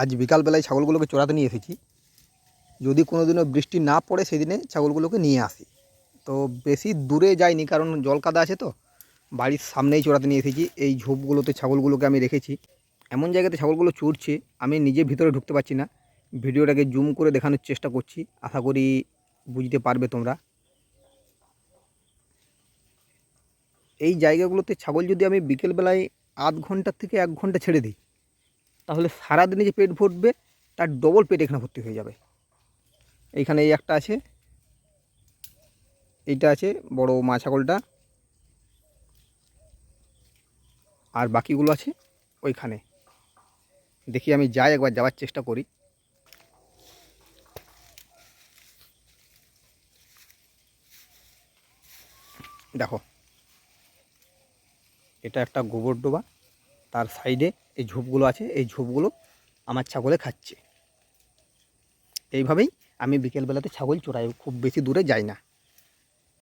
আজ বিকালবেলায় ছাগলগুলোকে চড়াতে নিয়ে এসেছি। যদি কোনো দিনও বৃষ্টি না পড়ে সেদিনে ছাগলগুলোকে নিয়ে আসি। তো বেশি দূরে যাইনি, কারণ জল কাদা আছে তো, বাড়ির সামনেই চড়াতে নিয়ে এসেছি। এই ঝোপগুলোতে ছাগলগুলোকে আমি রেখেছি। এমন জায়গাতে ছাগলগুলো চড়ছে, আমি নিজে ভিতরে ঢুকতে পারছি না। ভিডিওটাকে জুম করে দেখানোর চেষ্টা করছি, আশা করি বুঝতে পারবে তোমরা। এই জায়গাগুলোতে ছাগল যদি আমি বিকেলবেলায় আধ ঘণ্টার থেকে এক ঘণ্টা ছেড়ে দিই তাহলে সারাদিনে যে পেট ভরবে, তার ডবল পেট এখানে ভর্তি হয়ে যাবে। এইখানে এই একটা আছে, এইটা আছে বড় মা ছাগলটা আর বাকিগুলো আছে ওইখানে। দেখি আমি যাই একবার, যাওয়ার চেষ্টা করি। দেখো, এটা একটা গোবর ডোবা। তার সাইডে এই ঝোপগুলো আছে, এই ঝোপগুলো আমার ছাগলে খাচ্ছে। এইভাবেই আমি বিকেলবেলাতে ছাগল চড়াই, খুব বেশি দূরে যাই না।